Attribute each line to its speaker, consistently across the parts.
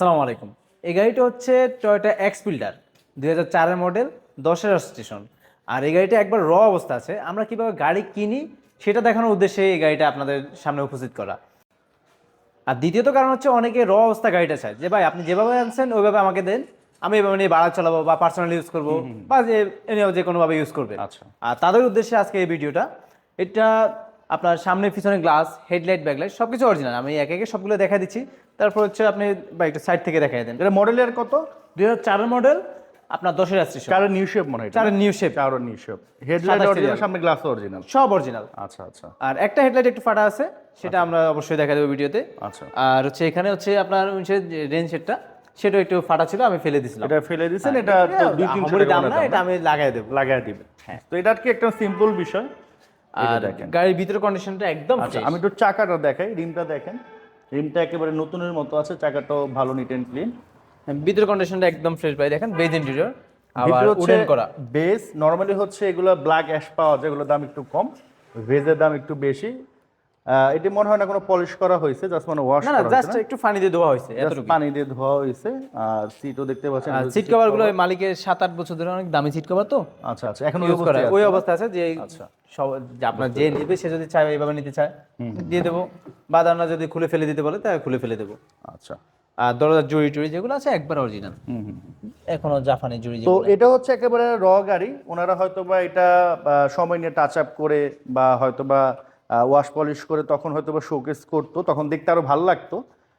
Speaker 1: আসসালামু আলাইকুম। এই গাড়িটা হচ্ছে টয়টা এক্স ফিল্ডার দুই হাজার চারের মডেল দশের স্টেশন আর এই গাড়িটা একবার র অবস্থা আছে। আমরা কীভাবে গাড়ি কিনি সেটা দেখানোর উদ্দেশ্যে এই গাড়িটা আপনাদের সামনে উপস্থিত করা। আর দ্বিতীয়ত কারণ হচ্ছে অনেকে র অবস্থা গাড়িটা চায়। যে ভাই আপনি যেভাবে আনছেন ওইভাবে আমাকে দেন। আমি এভাবে নিয়ে বাড়া চালাবো বা পার্সোনালি ইউজ করব বা যে এনিও যে কোনোভাবে ইউজ করবে
Speaker 2: আচ্ছা।
Speaker 1: আর তাদের উদ্দেশ্যে আজকে এই ভিডিওটা। এটা আপনার সামনে পিছনে গ্লাস হেডলাইট ব্যাকলাইট সব কিছু অরিজিনাল আমি একে একে সবগুলো দেখা দিচ্ছি। তারপর হচ্ছে আপনি বাইকটা সাইড থেকে দেখাই দেন।
Speaker 2: এটা মডেলের কত?
Speaker 1: দুই হাজার মডেল আপনার দশের স্টেশন
Speaker 2: চারের নিউ শেপ মনে হয় এটা।
Speaker 1: চারের নিউ শেপ
Speaker 2: চারের নিউ শেপ হেডলাইট অরিজিনাল সামনে গ্লাস অরিজিনাল
Speaker 1: সব অরিজিনাল
Speaker 2: আচ্ছা আচ্ছা।
Speaker 1: আর একটা হেডলাইট একটু ফাটা আছে সেটা আমরা অবশ্যই দেখা দেবো ভিডিওতে
Speaker 2: আচ্ছা।
Speaker 1: আর হচ্ছে এখানে হচ্ছে আপনার রেঞ্জ সেটটা সেটাও একটু ফাটা ছিল আমি ফেলে দিছিলাম।
Speaker 2: এটা ফেলে দিয়েছেন এটা তো দুই
Speaker 1: আহামরি দাম না এটা আমি লাগাই দেবো।
Speaker 2: লাগাই দিবে হ্যাঁ। তো এটা কি একটা সিম্পল বিষয়? এটা
Speaker 1: আর গাড়ির ভিতরের কন্ডিশনটা একদম
Speaker 2: আচ্ছা আমি একটু চাকাটা দেখাই রিমটা দেখেন। রিমটা একেবারে নতুনের মতো আছে চাকাটাও ভালো নিট এন্ড ক্লিন
Speaker 1: ভিতরের কন্ডিশনটা একদম ফ্রেশ ভাই। দেখেন বেজ ইন্টেরিয়র আবার উডেন করা।
Speaker 2: বেস নরমালি হচ্ছে এগুলো ব্ল্যাক অ্যাশ পাওয়া যায় এগুলোর দাম একটু কম। ভেজের দাম একটু বেশি। এটি মনে হয় না কোনো পলিশ করা হয়েছে জাস্ট মানে ওয়াশ
Speaker 1: না জাস্ট একটু পানি দিয়ে ধোয়া হয়েছে এতটুকু
Speaker 2: পানি দিয়ে ধোয়া হয়েছে। আর সিটও দেখতে পাচ্ছেন
Speaker 1: সিট কভারগুলো মালিকের সাত আট বছর ধরে অনেক দামি সিট কভার তো?
Speaker 2: আচ্ছা আচ্ছা এখন
Speaker 1: ইউজ করা। ওই অবস্থা আছে যে
Speaker 2: আচ্ছা।
Speaker 1: আপনার যে নেবে সে যদি চায় এইভাবে নিতে চায় দিয়ে দেবো। বা দানা যদি খুলে ফেলে দিতে বলে তাহলে খুলে ফেলে দেবো।
Speaker 2: আচ্ছা।
Speaker 1: আর দরজার জুড়ি টুড়ি যেগুলো আছে একবার অরিজিনাল এখনও জাপানি জুড়ি
Speaker 2: তো এটা হচ্ছে একেবারে র গাড়ি। ওনারা হয়তো বা এটা সময় নিয়ে টাচ আপ করে বা হয়তো বা ওয়াশ পলিশ করে তখন হয়তো বা শোকেস করতো তখন দেখতে আরও ভালো লাগতো।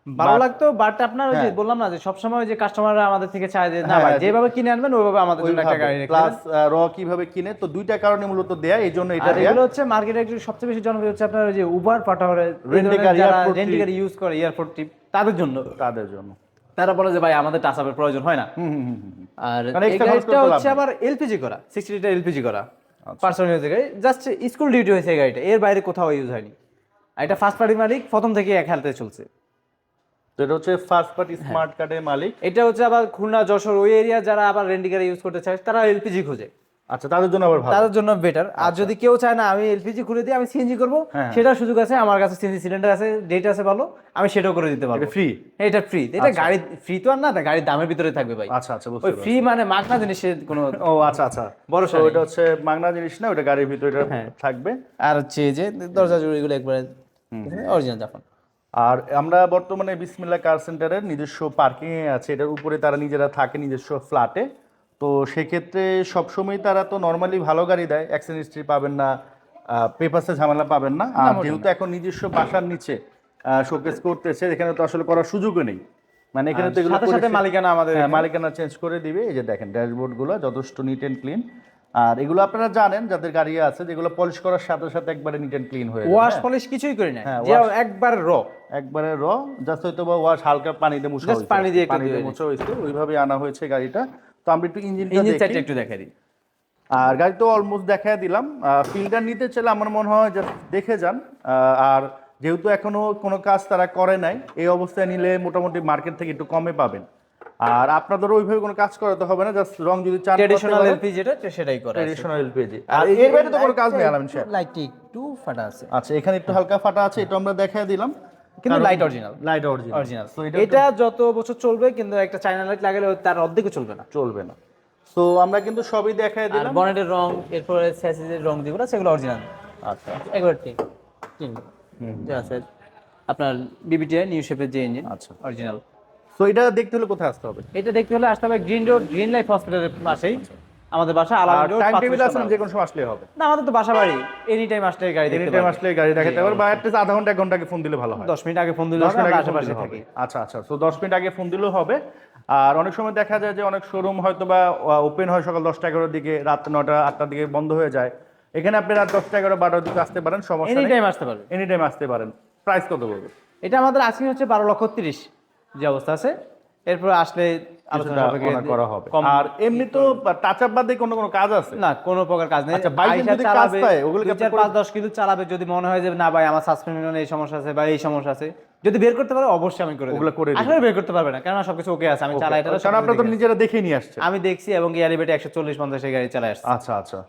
Speaker 1: ভালো লাগতো বাট আপনার ওই যে বললাম না যে সবসময় যে কাস্টমাররা আমাদের থেকে চায় যে না
Speaker 2: হ্যাঁ,
Speaker 1: ভাই
Speaker 2: হ্যাঁ,
Speaker 1: যেভাবে কিনে আনবেন ওইভাবে আমাদের জন্য একটা গাড়ি
Speaker 2: প্লাস র কীভাবে কিনে তো দুইটা কারণে মূলত দেয়া এই জন্য এটা দেয়া।
Speaker 1: এগুলো হচ্ছে মার্কেটে একটু সবচেয়ে বেশি জনপ্রিয় হচ্ছে আপনার ওই যে উবার
Speaker 2: a car, airport
Speaker 1: গাড়ি ইউজ করে এয়ারপোর্ট ট্রিপ তাদের জন্য।
Speaker 2: তাদের জন্য।
Speaker 1: তারা বলে যে ভাই আমাদের টাচ আপের প্রয়োজন হয় না। আর
Speaker 2: মানে লাভ
Speaker 1: হচ্ছে আবার এলপিজি করা সিক্সটি লিটার এলপিজি করা। পার্সোনাল ইউজ গাড়ি। জাস্ট স্কুল ডিউটি হয়েছে এই গাড়িটা। এর বাইরে কোথাও ইউজ হয়নি। আর এটা ফার্স্ট পার্টি মালিক প্রথম থেকে এক হালতে চলছে।
Speaker 2: তো এটা হচ্ছে ফার্স্ট পার্টি। স্মার্ট কার্ডের মালিক?
Speaker 1: এটা হচ্ছে আবার খুলনা যশোর ওই এরিয়া যারা আবার রেন্ডি গাড়ি ইউজ করতে চায় তারা এলপিজি খোঁজে।
Speaker 2: আচ্ছা তাদের জন্য আবার ভালো।
Speaker 1: তাদের জন্য বেটার আর যদি কেউ চায় না আমি এলপিজি খুলে দিয়ে আমি সিএনজি করব।
Speaker 2: হ্যাঁ।
Speaker 1: সেটার সুযোগ আছে আমার কাছে সিএনজি সিলিন্ডার আছে ডেট আছে ভালো আমি সেটাও করে দিতে পারব।
Speaker 2: ফ্রি
Speaker 1: এটা ফ্রি এটা গাড়ি ফ্রি তো আর না গাড়ির দামের ভিতরে থাকবে ভাই।
Speaker 2: আচ্ছা আচ্ছা
Speaker 1: ওই ফ্রি মানে মাগনা জিনিসের কোনো
Speaker 2: ও আচ্ছা আচ্ছা।
Speaker 1: বড়
Speaker 2: ওটা হচ্ছে মাগনা জিনিস না ওটা গাড়ির ভিতরে
Speaker 1: হ্যাঁ।
Speaker 2: থাকবে?
Speaker 1: আর হচ্ছে যে দরজা জুড়িগুলো একবারে অরিজিনাল জাপান।
Speaker 2: আর আমরা বর্তমানে বিসমিল্লা কার সেন্টারের নিজস্ব পার্কিং আছে এটার উপরে তারা নিজেরা থাকে নিজস্ব ফ্ল্যাটে তো সেক্ষেত্রে সবসময় তারা তো নর্মালি ভালো গাড়ি দেয় অ্যাক্সিডেন্ট হিস্ট্রি পাবেন না পেপারসে ঝামেলা পাবেন না। আর যেহেতু এখন নিজস্ব বাসার নিচে শোকেস করতেছে এখানে তো আসলে করার সুযোগও নেই। মানে এখানে তো এগুলো
Speaker 1: সাথে মালিকানা আমাদের
Speaker 2: হ্যাঁ, মালিকানা চেঞ্জ করে দিবে। এই যে দেখেন ড্যাশবোর্ডগুলো যথেষ্ট নিট এন্ড ক্লিন আর এগুলো আপনারা জানেন যাদের গাড়ি আছে যেগুলো পলিশ করার সাথে সাথে একবারে নিট এন্ড ক্লিন হয়ে
Speaker 1: ওয়াশ পলিশ কিছুই করি না।
Speaker 2: হ্যাঁ,
Speaker 1: যে একবার র
Speaker 2: একবারে র জাস্ট হয়তো বা ওয়াশ হালকা পানি দিয়ে মুছা
Speaker 1: পানি দিয়ে একটু
Speaker 2: পানি দিয়ে
Speaker 1: ধুয়ে
Speaker 2: হয়েছে ওইভাবে আনা হয়েছে গাড়িটা। তো আমরা একটু ইঞ্জিনটা
Speaker 1: ইঞ্জিন সাইডটা একটু দেখাই দিই।
Speaker 2: আর গাড়ি তো অলমোস্ট দেখায় দিলাম ফিল্টার নিতে চাইলে আমার মনে হয় যে দেখে যান। আর যেহেতু এখনও কোনো কাজ তারা করে নাই এই অবস্থায় নিলে মোটামুটি মার্কেট থেকে একটু কমে পাবেন। আর আপনাদেরও ওইভাবে কোনো কাজ করাতে হবে না জাস্ট রং যদি চান
Speaker 1: ট্রেডিশনাল এলপিজি যেটা সেটাই করা
Speaker 2: ট্রেডিশনাল এলপিজি আর এর বাইরে তো কোনো কাজ নেই আলামিন সাহেব।
Speaker 1: লাইটটি একটু ফাটা আছে।
Speaker 2: আচ্ছা এখানে একটু হালকা ফাটা আছে এটা আমরা দেখায় দিলাম।
Speaker 1: কিন্তু light original
Speaker 2: light original
Speaker 1: original
Speaker 2: এটা
Speaker 1: যত বছর চলবে কিন্তু একটা চাইনা লাইট লাগালে তার অর্ধেকও চলবে না।
Speaker 2: চলবে না। তো আমরা কিন্তু সবই দেখায়
Speaker 1: আর
Speaker 2: দিলাম।
Speaker 1: বনেটের রং এরপরে স্যাসিসের রং যেগুলো সেগুলো অরিজিনাল
Speaker 2: আচ্ছা।
Speaker 1: একবার ঠিক। তিন যা আছে। আপনার বিবিটিআই নিউ শেপের যে ইঞ্জিন
Speaker 2: আচ্ছা।
Speaker 1: অরিজিনাল
Speaker 2: তো এটা দেখতে হলে কোথায় আসতে হবে?
Speaker 1: এটা দেখতে হলে আসতে হবে গ্রিন রোড গ্রিন লাইফ হসপিটালের পাশেই। আমাদের বাসা
Speaker 2: আর
Speaker 1: আলাদা
Speaker 2: টাইম টেবিল আছে যে কোনো সময় আসলে হবে?
Speaker 1: না আমাদের তো বাসা বাড়ি। এনি টাইম আসলে গাড়ি
Speaker 2: এনি
Speaker 1: দেখতে
Speaker 2: টাইম আসলে গাড়ি দেখাতে পারবে বা অ্যাটলিস্ট আধা ঘণ্টা এক ঘণ্টা আগে ফোন দিলে ভালো হয়।
Speaker 1: 10 মিনিট আগে ফোন দিলে আমরা আশেপাশে থাকি।
Speaker 2: আচ্ছা আচ্ছা। তো দশ মিনিট আগে ফোন দিলেও হবে। আর অনেক সময় দেখা যায় যে অনেক শোরুম হয়তো বা ওপেন হয় সকাল দশটা এগারোর দিকে রাত নটা আটটার দিকে বন্ধ হয়ে যায়। এখানে আপনি রাত দশটা এগারো বারোটার দিকে আসতে পারেন সমস্যা
Speaker 1: এনি টাইম আসতে পারবে।
Speaker 2: এনি টাইম আসতে পারেন। প্রাইস কত বলবে?
Speaker 1: এটা আমাদের আজকে হচ্ছে বারো লক্ষ তিরিশ। যে অবস্থা আছে এরপর আসলে আলোচনা
Speaker 2: করা- করা হবে। আর এমনি তো টাচ আপ বাদে কোনো কোনো কাজ আছে?
Speaker 1: না কোনো প্রকার কাজ নেই।
Speaker 2: আচ্ছা, বাইকে যদি কাজ পায়, ওগুলো কি
Speaker 1: দুই
Speaker 2: আপনি
Speaker 1: চার পাঁচ দশ কিন্তু চালাবে যদি মনে হয় যে না ভাই আমার সাসপেনশনে এই সমস্যা আছে বা এই সমস্যা আছে। যদি বের করতে পারে অবশ্যই আমি করে দেব।
Speaker 2: ওগুলো করে
Speaker 1: আসলে বের করতে পারবে না কেননা সবকিছু ওকে আছে আমি চালাই এটা
Speaker 2: কারণ আপনারা তো নিজেরা দেখে নিয়ে আসছে
Speaker 1: আমি দেখছি এবং একশো চল্লিশ পঞ্চাশ গাড়ি চালাই আসছে।
Speaker 2: আচ্ছা আচ্ছা।